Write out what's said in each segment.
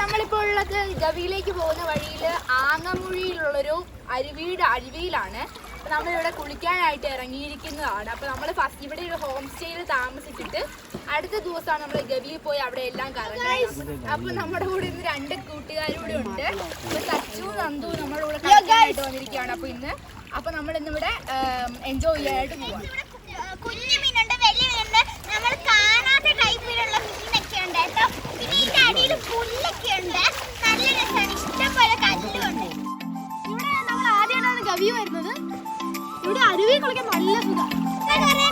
നമ്മളിപ്പോൾ ഉള്ളത് ഗവിയിലേക്ക് പോകുന്ന വഴിയിൽ ആങ്ങമുഴിയിലുള്ളൊരു അരുവിയുടെ അരുവിയിലാണ്. നമ്മളിവിടെ കുളിക്കാനായിട്ട് ഇറങ്ങിയിരിക്കുന്നതാണ്. അപ്പൊ നമ്മൾ ഫസ്റ്റ് ഇവിടെ ഒരു ഹോം സ്റ്റേയിൽ താമസിച്ചിട്ട് അടുത്ത ദിവസമാണ് നമ്മൾ ഗവിയിൽ പോയി അവിടെ എല്ലാം കറങ്ങുന്നത് അപ്പൊ നമ്മുടെ കൂടെ ഇന്ന് രണ്ട് കൂട്ടുകാരും കൂടി ഉണ്ട്. സച്ചു നന്ദു നമ്മുടെ കൂടെ കളിക്കാനായിട്ട് വന്നിരിക്കുകയാണ്. അപ്പൊ ഇന്ന് അപ്പൊ നമ്മൾ ഇന്ന് ഇവിടെ എൻജോയ് ചെയ്യാനായിട്ട് പോവാം കുഞ്ഞു മീനുണ്ട് വലിയ മീനുണ്ട്. നമ്മൾ കാണാത്ത ടൈപ്പിലുള്ള മീനൊക്കെ ഉണ്ട് കേട്ടോ. പിന്നെ ഇതിന്റെ അടിയിൽ പുല്ലൊക്കെ ഉണ്ട്. നല്ല രസമാണ്. ഇഷ്ടംപോലെ കല്ലുണ്ട് ഇവിടെ നമ്മൾ ആദ്യമായിട്ടാണ് ഗവി വരുന്നത്. ഇവിടെ അരുവി കുളിക്കാൻ നല്ല സുഖം.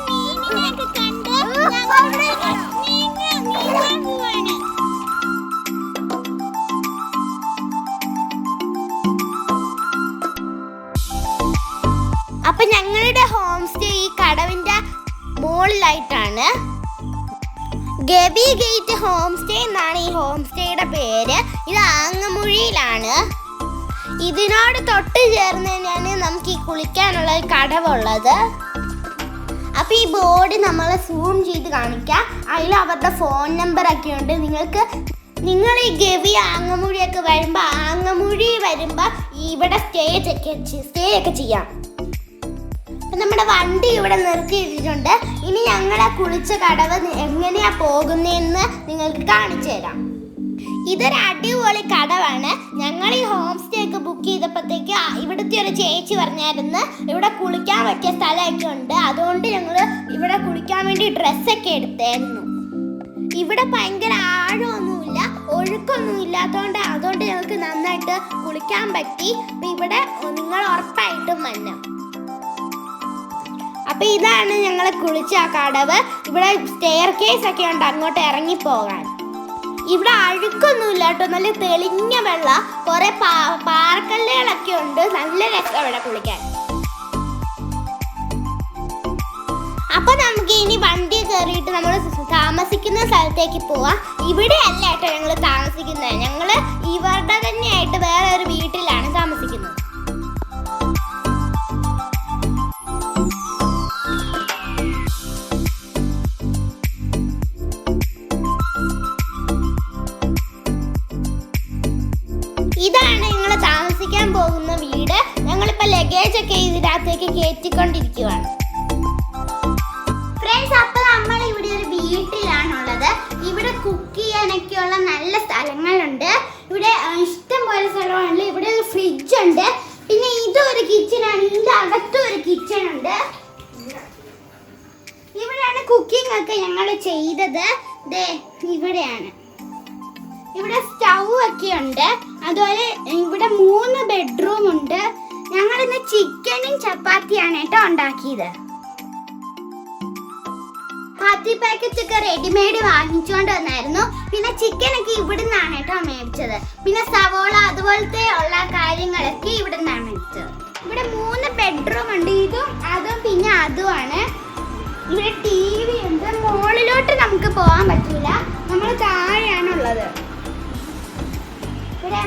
മീനിനെയൊക്കെ കണ്ട് അപ്പൊ ഞങ്ങളുടെ ഹോം സ്റ്റേ ഈ കടവിന്റെ മുകളിലായിട്ടാണ് ഗബി ഗേറ്റ് ഹോം സ്റ്റേ എന്നാണ് ഈ ഹോം സ്റ്റേയുടെ പേര്. ഇത് ആങ്ങമുഴിയിലാണ്. ഇതിനോട് തൊട്ട് ചേർന്ന് തന്നെയാണ് നമുക്ക് ഈ കുളിക്കാനുള്ള ഒരു കടവുള്ളത്. അപ്പൊ ഈ ബോർഡ് നമ്മൾ സൂം ചെയ്ത് കാണിക്കാം. അതിൽ അവരുടെ ഫോൺ നമ്പർ ഒക്കെ ഉണ്ട്. നിങ്ങൾക്ക് നിങ്ങൾ ഈ ഗവി ആങ്ങമൂഴിയൊക്കെ വരുമ്പോൾ ആങ്ങമൂഴി വരുമ്പോൾ ഇവിടെ സ്റ്റേ സ്റ്റേ ഒക്കെ ചെയ്യാം. അപ്പം നമ്മുടെ വണ്ടി ഇവിടെ നിർത്തിയിട്ടിട്ടുണ്ട്. ഇനി ഞങ്ങളെ കുളിച്ച കടവ് എങ്ങനെയാണ് എങ്ങനെയാ പോകുന്നതെന്ന് നിങ്ങൾക്ക് കാണിച്ചു തരാം. ഇതൊരു അടിപൊളി കടവാണ്. ഞങ്ങൾ ഈ ഹോം സ്റ്റേ ഒക്കെ ബുക്ക് ചെയ്തപ്പോഴത്തേക്ക് ഇവിടുത്തെ ഒരു ചേച്ചി പറഞ്ഞായിരുന്നു ഇവിടെ കുളിക്കാൻ പറ്റിയ സ്ഥലമൊക്കെ ഉണ്ട്. അതുകൊണ്ട് ഞങ്ങൾ ഇവിടെ കുളിക്കാൻ വേണ്ടി ഡ്രസ്സൊക്കെ എടുത്തായിരുന്നു. ഇവിടെ ഭയങ്കര ആഴമൊന്നുമില്ല ഒഴുക്കൊന്നും ഇല്ലാത്തതുകൊണ്ട് അതുകൊണ്ട് ഞങ്ങൾക്ക് നന്നായിട്ട് കുളിക്കാൻ പറ്റി. അപ്പം ഇവിടെ നിങ്ങൾ ഉറപ്പായിട്ടും വന്നു അപ്പൊ ഇതാണ് ഞങ്ങൾ കുളിച്ച ആ കടവ്. ഇവിടെ സ്റ്റെയർ കേസ് ഒക്കെ ഉണ്ട് അങ്ങോട്ട് ഇറങ്ങി പോകാൻ. ഇവിടെ അഴുക്കൊന്നുമില്ല കേട്ടോ. നല്ല തെളിഞ്ഞ വെള്ള. കുറെ പാ- പാറക്കല്ലുകളൊക്കെ ഉണ്ട്. നല്ല രസം ഇവിടെ കുളിക്കാൻ. അപ്പൊ നമുക്ക് ഇനി വണ്ടി കയറിയിട്ട് നമ്മൾ താമസിക്കുന്ന സ്ഥലത്തേക്ക് പോവാം. ഇവിടെ അല്ല കേട്ടോ ഞങ്ങൾ താമസിക്കുന്നത്. ഞങ്ങൾ ഇവരുടെ തന്നെയായിട്ട് വേറെ ഒരു വീട്ടിലാണ്. കയറ്റിക്കൊണ്ടിരിക്കുവാണ് ഫ്രണ്ട്സ് അപ്പൊ നമ്മൾ ഇവിടെ ഒരു വീട്ടിലാണുള്ളത്. ഇവിടെ കുക്ക് ചെയ്യാനൊക്കെയുള്ള നല്ല സ്ഥലങ്ങളുണ്ട്. ഇവിടെ ഇഷ്ടം പോലെ സ്ഥലമുണ്ട് ഇവിടെ ഒരു ഫ്രിഡ്ജ് ഉണ്ട്. പിന്നെ ഇതൊരു ആണ്. ഇതിന്റെ അകത്തും ഒരു കിച്ചൺ ഉണ്ട്. ഇവിടെയാണ് കുക്കിംഗ് ഒക്കെ ഞങ്ങൾ ചെയ്തത്. ദേ ഇവിടെയാണ്. ഇവിടെ സ്റ്റൗ ഒക്കെ ഉണ്ട്. അതുപോലെ ഇവിടെ മൂന്ന് ബെഡ്റൂം ഉണ്ട്. ഞങ്ങൾ ഇന്ന് ചിക്കനും ചപ്പാത്തിയാണ് കേട്ടോ ഉണ്ടാക്കിയത്. പത്തി പാക്കറ്റ് ഒക്കെ റെഡിമെയ്ഡ് വാങ്ങിച്ചുകൊണ്ട് വന്നായിരുന്നു. പിന്നെ ചിക്കൻ ഒക്കെ ഇവിടുന്നാണ് കേട്ടോ മേടിച്ചത്. പിന്നെ സവോള അതുപോലത്തെ ഉള്ള കാര്യങ്ങളൊക്കെ ഇവിടുന്നാണ് മേടിച്ചത്. ഇവിടെ മൂന്ന് ബെഡ്റൂം ഉണ്ട്. ഇതും അതും പിന്നെ അതുമാണ്. ഇവിടെ ടി വി ഉണ്ട്. മുകളിലോട്ട് നമുക്ക് പോകാൻ പറ്റില്ല നമ്മൾ താഴെയാണുള്ളത്. ഇവിടെ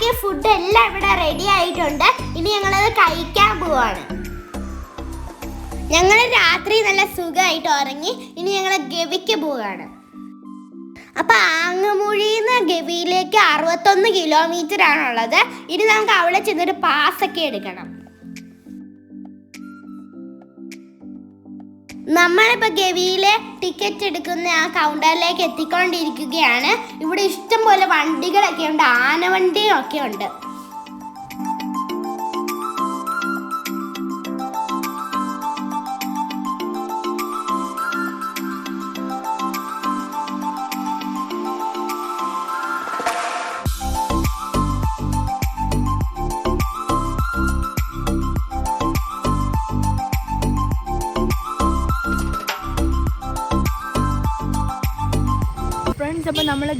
ഉണ്ടാക്കിയ ഫുഡ് എല്ലാം ഇവിടെ റെഡി ആയിട്ടുണ്ട്. ഇനി ഞങ്ങളത് കഴിക്കാൻ പോവാണ്. ഞങ്ങൾ രാത്രി നല്ല സുഖമായിട്ട് ഉറങ്ങി ഇനി ഞങ്ങൾ ഗവിക്ക് പോവുകയാണ് അപ്പൊ ആങ്ങമൂഴിന്ന് ഗവിയിലേക്ക് അറുപത്തൊന്ന് കിലോമീറ്റർ ആണുള്ളത്. ഇനി നമുക്ക് അവിടെ ചെന്നൊരു പാസ് ഒക്കെ എടുക്കണം. നമ്മളിപ്പോ ഗവിയിലെ ടിക്കറ്റ് എടുക്കുന്ന ആ കൗണ്ടറിലേക്ക് എത്തിക്കൊണ്ടിരിക്കുകയാണ്. ഇവിടെ ഇഷ്ടം പോലെ വണ്ടികളൊക്കെ ഉണ്ട് ആനവണ്ടിയും ഒക്കെ ഉണ്ട്.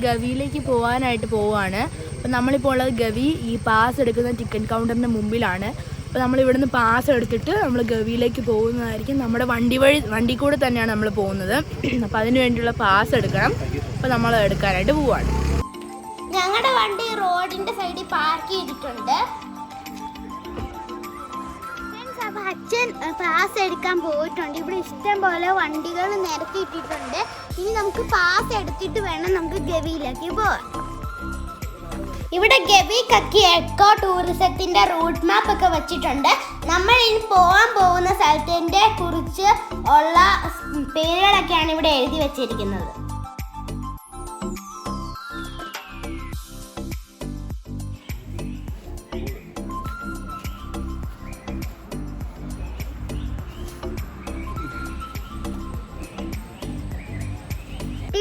ഗവിയിലേക്ക് പോകാനായിട്ട് പോവാണ്. അപ്പോൾ നമ്മളിപ്പോൾ ഉള്ളത് ഗവി ഈ പാസ് എടുക്കുന്ന ടിക്കറ്റ് കൗണ്ടറിന് മുമ്പിലാണ്. അപ്പോൾ നമ്മൾ ഇവിടുന്ന് പാസ് എടുത്തിട്ട് നമ്മൾ ഗവിയിലേക്ക് പോകുന്നതായിരിക്കും. നമ്മുടെ വണ്ടി വഴി വണ്ടി കൂടെ തന്നെയാണ് നമ്മൾ പോകുന്നത്. അപ്പോൾ അതിന് വേണ്ടിയുള്ള പാസ് എടുക്കണം. അപ്പോൾ നമ്മൾ എടുക്കാനായിട്ട് പോവാണ്. ഞങ്ങളുടെ വണ്ടി റോഡിന്റെ സൈഡിൽ പാർക്ക് ചെയ്തിട്ടുണ്ട്. അച്ഛൻ പാസ് എടുക്കാൻ പോയിട്ടുണ്ട്. ഇവിടെ ഇഷ്ടം പോലെ വണ്ടികൾ നിരത്തിയിട്ടിട്ടുണ്ട് ഇനി നമുക്ക് പാസ് എടുത്തിട്ട് വേണം നമുക്ക് ഗവിയിലേക്ക് പോവാൻ. ഇവിടെ ഗവി കക്കി എക്കോ ടൂറിസത്തിന്റെ റൂട്ട് മാപ്പ് ഒക്കെ വെച്ചിട്ടുണ്ട്. നമ്മൾ ഇനി പോകാൻ പോകുന്ന സ്ഥലത്തിന്റെ കുറിച്ച് ഉള്ള പേരുകളൊക്കെയാണ് ഇവിടെ എഴുതി വെച്ചിരിക്കുന്നത്.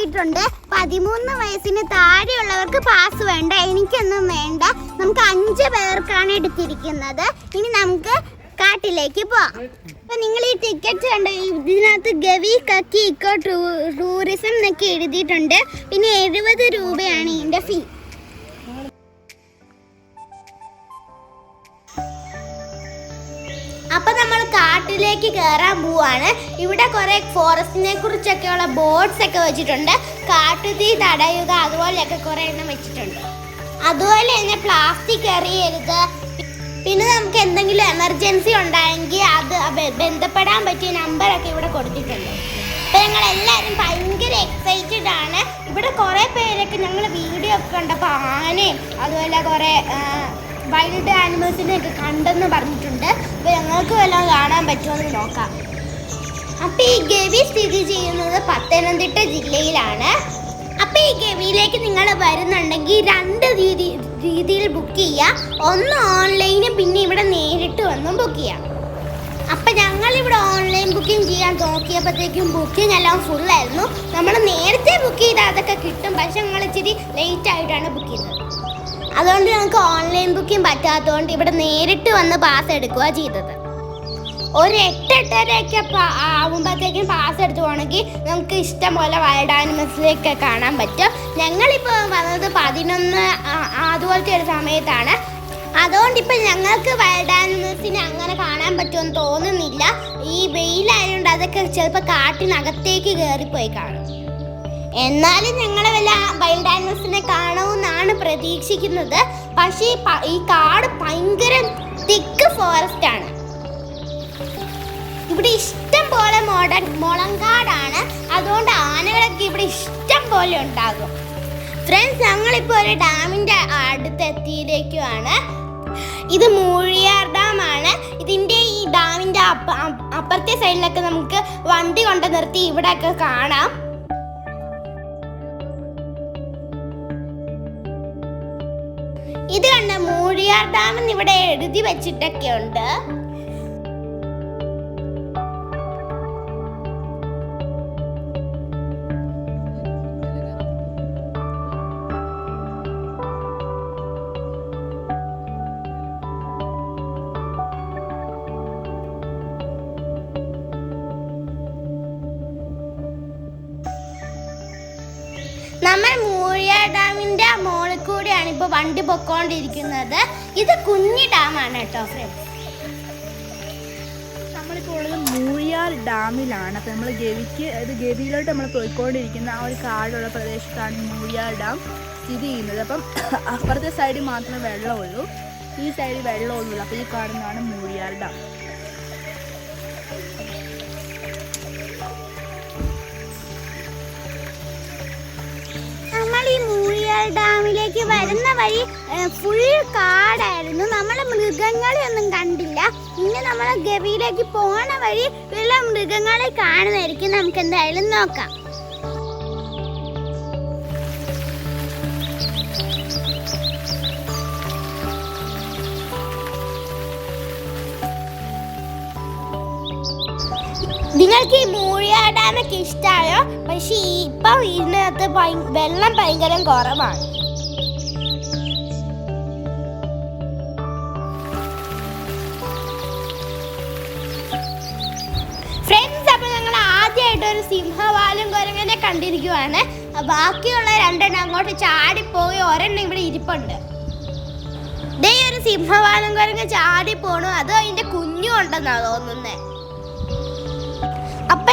കിട്ടിയിട്ടുണ്ട് പതിമൂന്ന് വയസ്സിന് താഴെയുള്ളവർക്ക് പാസ് വേണ്ട. എനിക്കൊന്നും വേണ്ട. നമുക്ക് അഞ്ച് പേർക്കാണ് എടുത്തിരിക്കുന്നത്. ഇനി നമുക്ക് കാട്ടിലേക്ക് പോവാം. അപ്പൊ നിങ്ങൾ ഈ ടിക്കറ്റ് കണ്ട? ഇതിനകത്ത് ഗവി കക്കി ഇക്കോ ടൂറിസം എന്നൊക്കെ എഴുതിയിട്ടുണ്ട്. പിന്നെ എഴുപത് രൂപയാണ് ഇതിന്റെ ഫീ കാട്ടിലേക്ക് കയറാൻ പോവാണ്. ഇവിടെ കുറെ ഫോറസ്റ്റിനെ കുറിച്ചൊക്കെയുള്ള ബോർഡ്സ് ഒക്കെ വെച്ചിട്ടുണ്ട്. കാട്ടുതീ തടയുക അതുപോലെയൊക്കെ കുറെ എണ്ണം വെച്ചിട്ടുണ്ട്. അതുപോലെ തന്നെ പ്ലാസ്റ്റിക് എറിയരുത്. പിന്നെ നമുക്ക് എന്തെങ്കിലും എമർജൻസി ഉണ്ടായെങ്കിൽ അത് ബന്ധപ്പെടാൻ പറ്റിയ നമ്പറൊക്കെ ഇവിടെ കൊടുത്തിട്ടുണ്ട്. അപ്പൊ ഞങ്ങൾ എല്ലാവരും ഭയങ്കര എക്സൈറ്റഡ് ആണ്. ഇവിടെ കുറേ പേരൊക്കെ ഞങ്ങൾ വീഡിയോ ഒക്കെ കണ്ടപ്പോൾ ആനയും അതുപോലെ കുറെ വൈൽഡ് ആനിമൽസിനെ ഒക്കെ കണ്ടെന്ന് പറഞ്ഞിട്ടുണ്ട്. അപ്പൊ ഞങ്ങൾക്ക് വല്ലതും കാണാൻ പറ്റുമെന്ന് നോക്കാം. അപ്പൊ ഈ ഗവി സ്ഥിതി ചെയ്യുന്നത് പത്തനംതിട്ട ജില്ലയിലാണ്. അപ്പൊ ഈ ഗവിയിലേക്ക് നിങ്ങൾ വരുന്നുണ്ടെങ്കിൽ രണ്ട് രീതി രീതിയിൽ ബുക്ക് ചെയ്യാം ഒന്ന് ഓൺലൈനും പിന്നെ ഇവിടെ നേരിട്ട് വന്നും ബുക്ക് ചെയ്യാം. അപ്പൊ ഞങ്ങൾ ഇവിടെ ഓൺലൈൻ ബുക്കിംഗ് ചെയ്യാൻ നോക്കിയപ്പോഴത്തേക്കും ബുക്കിംഗ് എല്ലാം ഫുൾ ആയിരുന്നു. നമ്മൾ നേരത്തെ ബുക്ക് ചെയ്താൽ അതൊക്കെ കിട്ടും. പക്ഷെ ഞങ്ങൾ ഇച്ചിരി ലേറ്റ് ആയിട്ടാണ് ബുക്ക് ചെയ്തത് അതുകൊണ്ട് ഞങ്ങൾക്ക് ഓൺലൈൻ ബുക്കിംഗ് പറ്റാത്തതുകൊണ്ട് ഇവിടെ നേരിട്ട് വന്ന് പാസ് എടുക്കുക ചെയ്തത്. ഒരു എട്ട് എട്ടരയൊക്കെ ആകുമ്പോഴത്തേക്കും പാസ് എടുത്തു പോകണമെങ്കിൽ നമുക്ക് ഇഷ്ടം പോലെ വൈൽഡ് ആനിമൽസിലേക്ക് കാണാൻ പറ്റും. ഞങ്ങളിപ്പോൾ വന്നത് പതിനൊന്ന് അതുപോലത്തെ ഒരു സമയത്താണ്. അതുകൊണ്ട് ഇപ്പം ഞങ്ങൾക്ക് വൈൽഡ് ആനിമൽസിനെ അങ്ങനെ കാണാൻ പറ്റുമെന്ന് തോന്നുന്നില്ല. ഈ വെയിലായതുകൊണ്ട് അതൊക്കെ ചിലപ്പോൾ കാട്ടിനകത്തേക്ക് കയറിപ്പോയി കാണും. എന്നാലും ഞങ്ങൾ വല്ല വൈൽഡ് ആനിമൽസിനെ കാണുമെന്നാണ് പ്രതീക്ഷിക്കുന്നത്. പക്ഷേ ഈ കാട് ഭയങ്കര തിക്ക് ഫോറസ്റ്റ് ആണ്. ഇവിടെ ഇഷ്ടം പോലെ മോഡൺ മുളങ്കാടാണ്. അതുകൊണ്ട് ആനകളൊക്കെ ഇവിടെ ഇഷ്ടം പോലെ ഉണ്ടാകും. ഫ്രണ്ട്സ് ഞങ്ങളിപ്പോൾ ഒരു ഡാമിന്റെ അടുത്ത് എത്തിയിലേക്കുമാണ് ഇത് മൂഴിയാർ ഡാമാണ്. ഇതിന്റെ ഈ ഡാമിന്റെ അപ്പ- അപ്പുറത്തെ സൈഡിലൊക്കെ നമുക്ക് വണ്ടി കൊണ്ട് നിർത്തി ഇവിടെയൊക്കെ കാണാം. ഇത് കണ്ട മൂഴിയാർ ഡാം എന്ന് ഇവിടെ എഴുതി വെച്ചിട്ടൊക്കെ ഉണ്ട്. നമ്മൾ ഇപ്പൊ വണ്ടി പൊക്കോണ്ടിരിക്കുന്നത്. ഇത് കുഞ്ഞി ഡാമാണ് കേട്ടോ ഫ്രണ്ട്സ് നമ്മളിപ്പോൾ ഉള്ളത് മൂഴിയാർ ഡാമിലാണ്. അപ്പോൾ നമ്മൾ ഗവിക്ക് അത് ഗവിയിലോട്ട് നമ്മൾ പോയിക്കൊണ്ടിരിക്കുന്ന ആ ഒരു കാടുള്ള പ്രദേശത്താണ് മൂഴിയാർ ഡാം സ്ഥിതി ചെയ്യുന്നത്. അപ്പം അപ്പുറത്തെ സൈഡിൽ മാത്രമേ വെള്ളമുള്ളൂ. ഈ സൈഡിൽ വെള്ളമൊന്നുമില്ല. അപ്പോൾ ഈ കാണുന്നതാണ് മൂഴിയാർ ഡാം. നമ്മൾ ഈ മൂഴിയാർ ഡാമിലേക്ക് വരുന്ന വഴി ഫുൾ കാടായിരുന്നു. നമ്മൾ മൃഗങ്ങളെ ഒന്നും കണ്ടില്ല. ഇനി നമ്മൾ ഗവിയിലേക്ക് പോണ വഴി വല്ല മൃഗങ്ങളെ കാണുന്നതായിരിക്കും. നമുക്ക് എന്തായാലും നോക്കാം. നിങ്ങൾക്ക് ഈ മൂഴിയാടാനൊക്കെ ഇഷ്ടമായോ പക്ഷെ ഇപ്പം ഇതിനകത്ത് വെള്ളം ഭയങ്കര കുറവാണ്. ഫ്രണ്ട്സ് അപ്പൊ ഞങ്ങൾ ആദ്യമായിട്ട് ഒരു സിംഹവാലും കുരങ്ങനെ കണ്ടിരിക്കുവാണ്. ബാക്കിയുള്ള രണ്ടെണ്ണം അങ്ങോട്ട് ചാടിപ്പോയി ഒരെണ്ണം ഇവിടെ ഇരിപ്പുണ്ട്. ദേ ഒരു സിംഹവാലും കുരങ്ങ് ചാടി പോണു അത് കുഞ്ഞു ഉണ്ടെന്നാ തോന്നുന്നേ.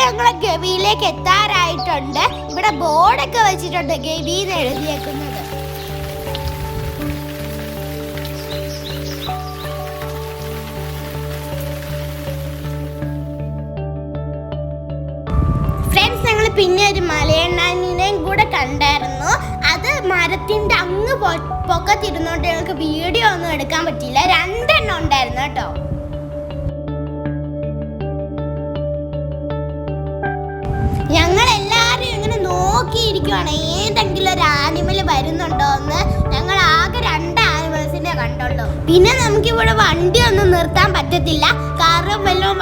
ഞങ്ങൾ ഗവിയിലേക്ക് എത്താറായിട്ടുണ്ട്. ഇവിടെ ബോർഡൊക്കെ വെച്ചിട്ടുണ്ട് ഗവി എന്ന് എഴുതിയേക്കുന്നത് പിന്നെ ഒരു മലയണ്ണാനിനെയും കൂടെ കണ്ടായിരുന്നു. അത് മരത്തിന്റെ അങ്ങ് പൊക്കത്തിരുന്നോണ്ട് ഞങ്ങൾക്ക് വീഡിയോ ഒന്നും എടുക്കാൻ പറ്റിയില്ല. രണ്ടെണ്ണം ഉണ്ടായിരുന്നു കേട്ടോ. നോക്കിയിരിക്കുവാണ്. ഏതെങ്കിലും ഒരു ആനിമൽ വരുന്നുണ്ടോ എന്ന് ഞങ്ങൾ ആകെ രണ്ട് ആനിമൽസിനെ കണ്ടുള്ളൂ. പിന്നെ നമുക്ക് ഇവിടെ വണ്ടി ഒന്നും നിർത്താൻ പറ്റത്തില്ല. കാറും വല്ലതും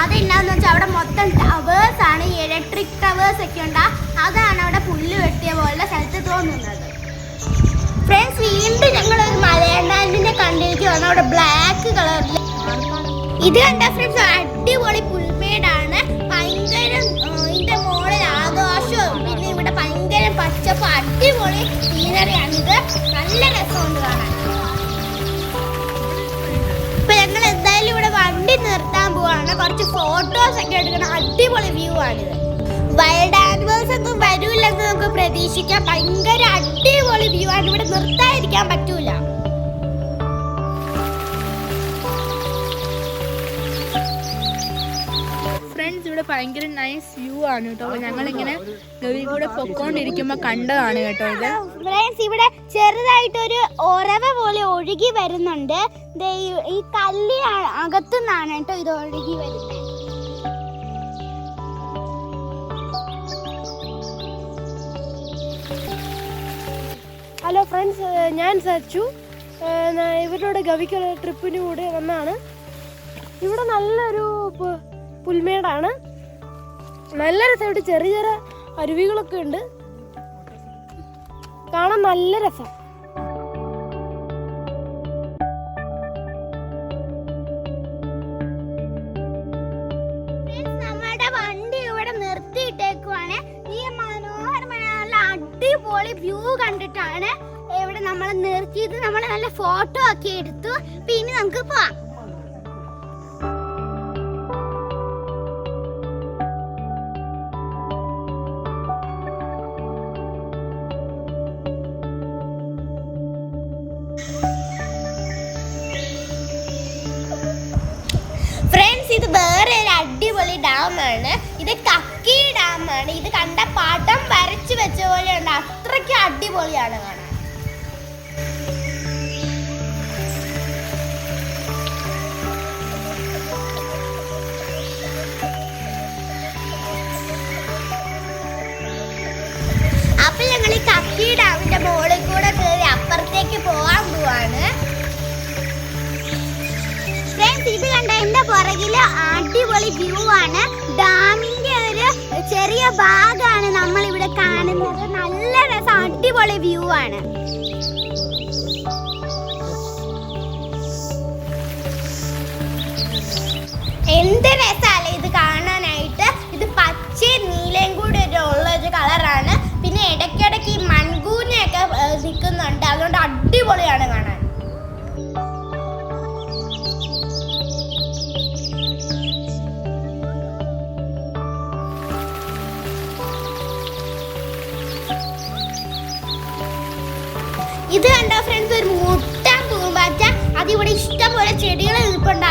അതെന്നാന്ന് വെച്ചാൽ അവിടെ മൊത്തം ടവേഴ്സ് ആണ്. ഇലക്ട്രിക് ടവേഴ്സ് ഒക്കെ ഉണ്ടാ. അതാണ് അവിടെ പുല്ല് വെട്ടിയ പോലെ സ്ഥലത്ത് തോന്നുന്നത്. ഫ്രണ്ട്സ് വീണ്ടും ഞങ്ങൾ ഒരു മലയാളിന്റെ കണ്ടിലേക്ക് വന്നു അവിടെ ബ്ലാക്ക് കളറിൽ ഇത് കണ്ട ഫ്രണ്ട്സ് അടിപൊളി പുൽമേടാണ്. ഭയങ്കര ഇതിന്റെ മുകളിൽ ആകാശവും പിന്നെ ഇവിടെ ഭയങ്കര പച്ചപ്പ് അടിപൊളി സീനറിയാണിത് നല്ല രസമുണ്ട് കാണാൻ. വണ്ടി നിർത്താൻ പോവാണ്. കുറച്ച് ഫോട്ടോസ് ഒക്കെ എടുക്കണം. അടിപൊളി വ്യൂ ആണിത് വൈൽഡ് ആനിമൽസ് ഒന്നും വരൂല്ലെന്ന് നമുക്ക് പ്രതീക്ഷിക്കാം. ഭയങ്കര അടിപൊളി വ്യൂ ആണ്. ഇവിടെ നിർത്താതിരിക്കാൻ പറ്റൂല. ഫ്രണ്ട്സ് ഇവിടെ ഭയങ്കര നൈസ് വ്യൂ ആണ് കേട്ടോ. ഞങ്ങൾ ഞങ്ങളിങ്ങനെ ഗവി കൂടെ പൊക്കോണ്ടിരിക്കുമ്പോ കണ്ടതാണ് കേട്ടോ ഇത്. ഫ്രണ്ട്സ് ഇവിടെ ചെറുതായിട്ടൊരു ഉറവ പോലെ ഒഴുകി വരുന്നുണ്ട്. ഈ- കല്ല് അകത്തുനിന്നാണ് കേട്ടോ ഇത് ഒഴുകി വരുന്നത്. ഹലോ ഫ്രണ്ട്സ് ഞാൻ സച്ചു. ഇവരുടെ ഗവിക്കുള്ള ട്രിപ്പിന് കൂടെ വന്നാണ്. ഇവിടെ നല്ലൊരു പുൽമേടാണ്. നല്ല സൈഡ് ചെറിയ ചെറിയ അരുവികളൊക്കെ ഉണ്ട്. കാണാൻ നല്ല രസം. വണ്ടി ഇവിടെ നിർത്തിയിട്ടേക്കുവാണ്. ഈ മനോഹരമായ അടിപൊളി വ്യൂ കണ്ടിട്ടാണ് ഇവിടെ നമ്മൾ നിർത്തിയത്. നമ്മൾ നല്ല ഫോട്ടോ ഒക്കെ എടുത്തു. പിന്നെ നമുക്ക് പോവാം. അടിപൊളിയാണ് കാണാൻ. അപ്പൊ ഞങ്ങൾ ഈ കക്കി ഡാമിന്റെ മുകളിൽ കൂടെ കയറി അപ്പുറത്തേക്ക് പോവാൻ പോവാണ്. ഇത് കണ്ട എന്റെ പുറകിൽ അടിപൊളി വ്യൂ ആണ്. ഡാമിന്റെ ഒരു ചെറിയ ഭാഗമാണ് നമ്മൾ ഇവിടെ കാണുന്നത്. നല്ല രസം അടിപൊളി വ്യൂ ആണ്. എന്ത് രസമല്ലേ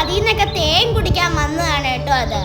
അതിൽ നിന്നൊക്കെ തേൻ കുടിക്കാൻ വന്നതാണ് കേട്ടോ അത്.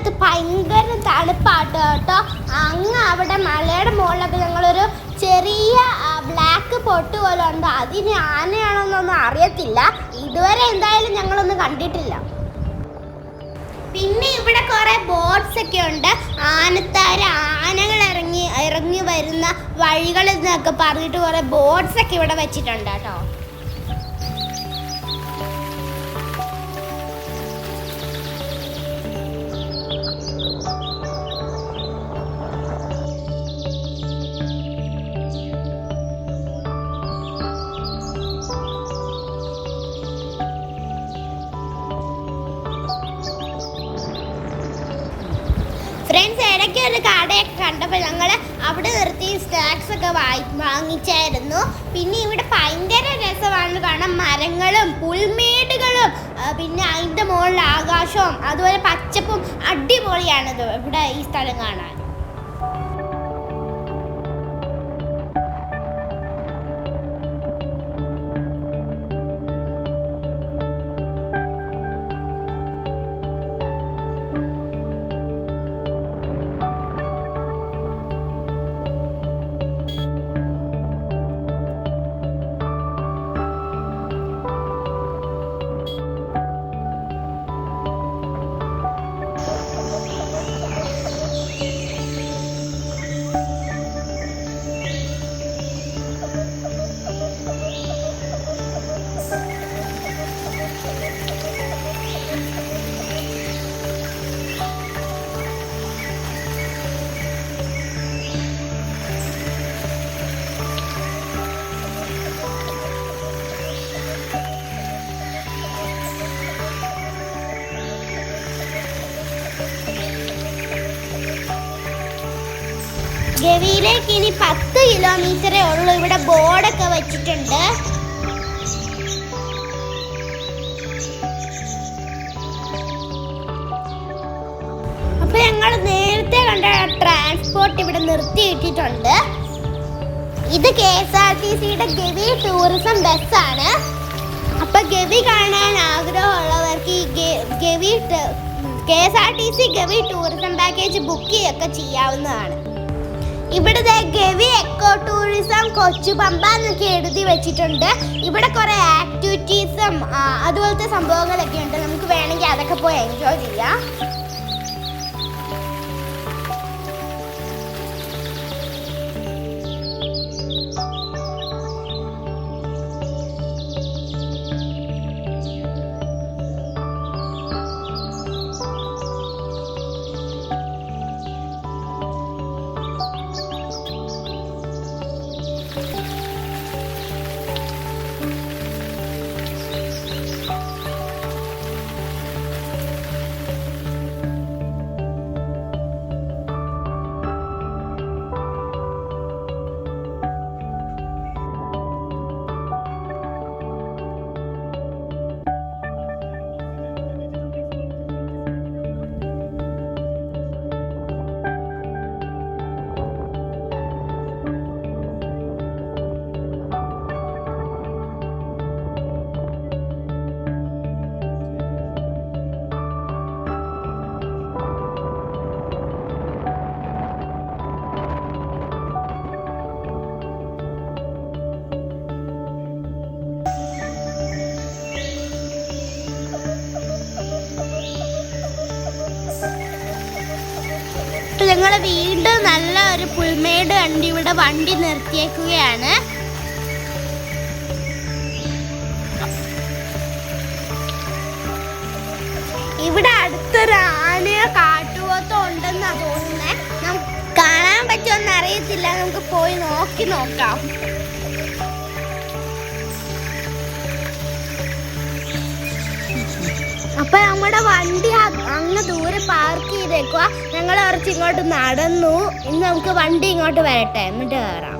കാട്ടിനകത്ത് ഭയങ്കര തണുപ്പാട്ടോ കേട്ടോ. അങ്ങ് അവിടെ മലയുടെ മുകളിലൊക്കെ ഞങ്ങളൊരു ചെറിയ ബ്ലാക്ക് പൊട്ട് പോലെ ഉണ്ട്. അതിന് ആനയാണോന്നൊന്നും അറിയത്തില്ല. ഇതുവരെ എന്തായാലും ഞങ്ങളൊന്നും കണ്ടിട്ടില്ല. പിന്നെ ഇവിടെ കുറെ ബോട്ട്സ് ഒക്കെ ഉണ്ട്. ആനത്താര ആനകൾ ഇറങ്ങി ഇറങ്ങി വരുന്ന വഴികളിൽ നിന്നൊക്കെ പറഞ്ഞിട്ട് കുറെ ബോട്ട്സ് ഒക്കെ ഇവിടെ വെച്ചിട്ടുണ്ട് കേട്ടോ. ഒരു കടയൊക്കെ കണ്ടപ്പോൾ ഞങ്ങൾ അവിടെ നിർത്തി സ്നാക്സ് ഒക്കെ വായി വാങ്ങിച്ചായിരുന്നു. പിന്നെ ഇവിടെ ഭയങ്കര രസമാണ്. കാരണം മരങ്ങളും പുൽമേടുകളും പിന്നെ അതിന്റെ മുകളിൽ ആകാശവും അതുപോലെ പച്ചപ്പും അടിപൊളിയാണിത് ഇവിടെ ഈ സ്ഥലം കാണാൻ. ഗവിയിലേക്ക് ഇനി പത്ത് കിലോമീറ്ററേ ഉള്ളൂ. ഇവിടെ ബോർഡൊക്കെ വെച്ചിട്ടുണ്ട്. അപ്പൊ ഞങ്ങൾ നേരത്തെ കണ്ട ട്രാൻസ്പോർട്ട് ഇവിടെ നിർത്തിയിട്ടിട്ടുണ്ട് ഇത് കെ എസ് ആർ ടി സിയുടെ ഗവി ടൂറിസം ബസ്സാണ് അപ്പൊ ഗവി കാണാൻ ആഗ്രഹമുള്ളവർക്ക് ഈ Gavi K S R T C Gavi tourism package book ചെയ്യൊക്കെ ചെയ്യാവുന്നതാണ്. ഇവിടുത്തെ ഗവി എക്കോ ടൂറിസം കൊച്ചു പമ്പ എന്നൊക്കെ എഴുതി വെച്ചിട്ടുണ്ട്. ഇവിടെ കുറെ ആക്ടിവിറ്റീസും അതുപോലത്തെ സംഭവങ്ങളൊക്കെ ഉണ്ട്. നമുക്ക് വേണമെങ്കിൽ അതൊക്കെ പോയി എൻജോയ് ചെയ്യാം. പുൽമേട് കണ്ട് ഇവിടെ വണ്ടി നിർത്തിയേക്കുകയാണ്. ഇവിടെ അടുത്തൊരു ആനയോ കാട്ടുപോത്തോ ഉണ്ടെന്നാ തോന്നുന്നേ. നമുക്ക് കാണാൻ പറ്റുമെന്ന് അറിയത്തില്ല. നമുക്ക് പോയി നോക്കി നോക്കാം. അപ്പൊ നമ്മുടെ വണ്ടി അങ്ങ് ദൂരെ പാർക്ക് ചെയ്തേക്കുക ഞങ്ങൾ കുറച്ച് ഇങ്ങോട്ട് നടന്നു. ഇന്ന് നമുക്ക് വണ്ടി ഇങ്ങോട്ട് വരട്ടെ. എന്നിട്ട് കയറാം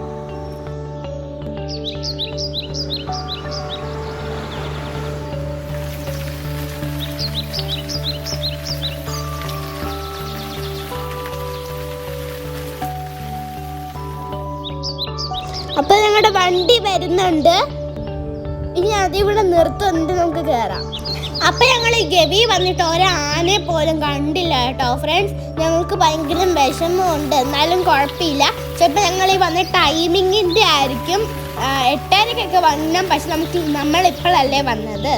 അപ്പൊ ഞങ്ങളുടെ വണ്ടി വരുന്നുണ്ട്. ഇനി അതിവിടെ നിർത്തുന്നുണ്ട് നമുക്ക് കയറാം അപ്പൊ ഞങ്ങൾ ഈ ഗവി വന്നിട്ട് ഒരാനെ പോലും കണ്ടില്ല കേട്ടോ ഫ്രണ്ട്സ് ഞങ്ങൾക്ക് ഭയങ്കര വിഷമമുണ്ട്. എന്നാലും കുഴപ്പമില്ല. ചിലപ്പോൾ ഞങ്ങൾ ഈ വന്ന ടൈമിങ്ങിന്റെ ആയിരിക്കും. എട്ടരക്കൊക്കെ വന്നം. പക്ഷെ നമുക്ക് നമ്മളിപ്പോഴല്ലേ വന്നത്.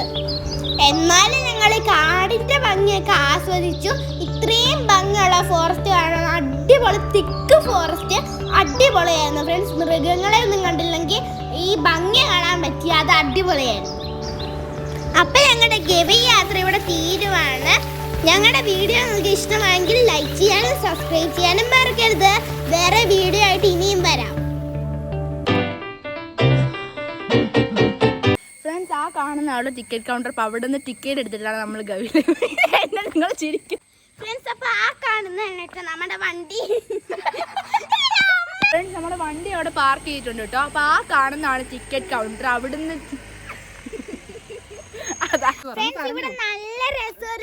എന്നാലും ഞങ്ങൾ ഈ കാടിന്റെ ഭംഗിയൊക്കെ ആസ്വദിച്ചു. ഇത്രയും ഭംഗിയുള്ള ഫോറസ്റ്റ് കാണാൻ അടിപൊളി തിക്ക് ഫോറസ്റ്റ് അടിപൊളിയായിരുന്നു ഫ്രണ്ട്സ് മൃഗങ്ങളെ ഒന്നും കണ്ടില്ലെങ്കിൽ ഈ ഭംഗി കാണാൻ പറ്റി അത് അടിപൊളിയായിരുന്നു. അപ്പൊ ഞങ്ങളുടെ ഗവി യാത്ര ഇവിടെ തീരുവാണ്. ഞങ്ങളുടെ വീഡിയോ നിങ്ങൾക്ക് ഇഷ്ടമായെങ്കിൽ ലൈക്ക് ചെയ്യാനും സബ്സ്ക്രൈബ് ചെയ്യാനും മറക്കരുത്. വേറെ വീഡിയോ ആയിട്ട് ഇനിയും വരാം. ഫ്രണ്ട്സ് ആ കാണുന്ന ആൾ ടിക്കറ്റ് കൗണ്ടർ അപ്പോൾ അവിടെ നിന്ന് ടിക്കറ്റ് എടുത്തിട്ടാണ് നമ്മൾ ഗവി എന്നെ നിങ്ങൾ ചിരിക്കും. ഫ്രണ്ട്സ് അപ്പൊ ആ കാണുന്ന നമ്മുടെ വണ്ടി. ഫ്രണ്ട്സ് നമ്മുടെ വണ്ടി അവിടെ പാർക്ക് ചെയ്തിട്ടുണ്ട് കേട്ടോ. അപ്പോൾ ആ കാണുന്നതാണ് ടിക്കറ്റ് കൗണ്ടർ അവിടുന്ന് അതാ. ഇവിടെ നല്ല രസം